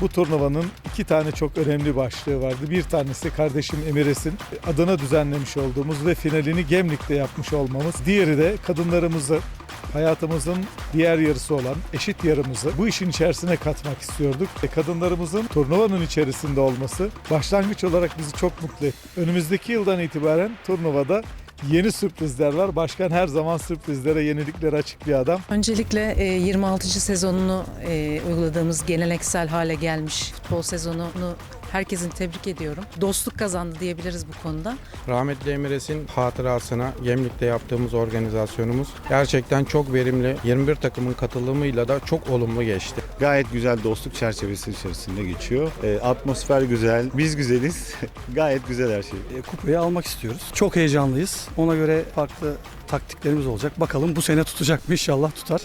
Bu turnuvanın iki tane çok önemli başlığı vardı. Bir tanesi kardeşim Emires'in adına düzenlemiş olduğumuz ve finalini Gemlik'te yapmış olmamız. Diğeri de kadınlarımızı hayatımızın diğer yarısı olan eşit yarımızı bu işin içerisine katmak istiyorduk. E, Kadınlarımızın turnuvanın içerisinde olması başlangıç olarak bizi çok mutlu etti. Önümüzdeki yıldan itibaren turnuvada yeni sürprizler var. Başkan her zaman sürprizlere, yeniliklere açık bir adam. Öncelikle e, 26. sezonunu e, uyguladığımız geleneksel hale gelmiş futbol sezonunu herkesin tebrik ediyorum. Dostluk kazandı diyebiliriz bu konuda. Rahmetli Emires'in hatırasına Gemlik'te yaptığımız organizasyonumuz gerçekten çok verimli. 21 takımın katılımıyla da çok olumlu geçti. Gayet güzel dostluk çerçevesi içerisinde geçiyor. E, atmosfer güzel, biz güzeliz. Gayet güzel her şey. E, kupayı almak istiyoruz. Çok heyecanlıyız. Ona göre farklı taktiklerimiz olacak. Bakalım bu sene tutacak mı? İnşallah tutar.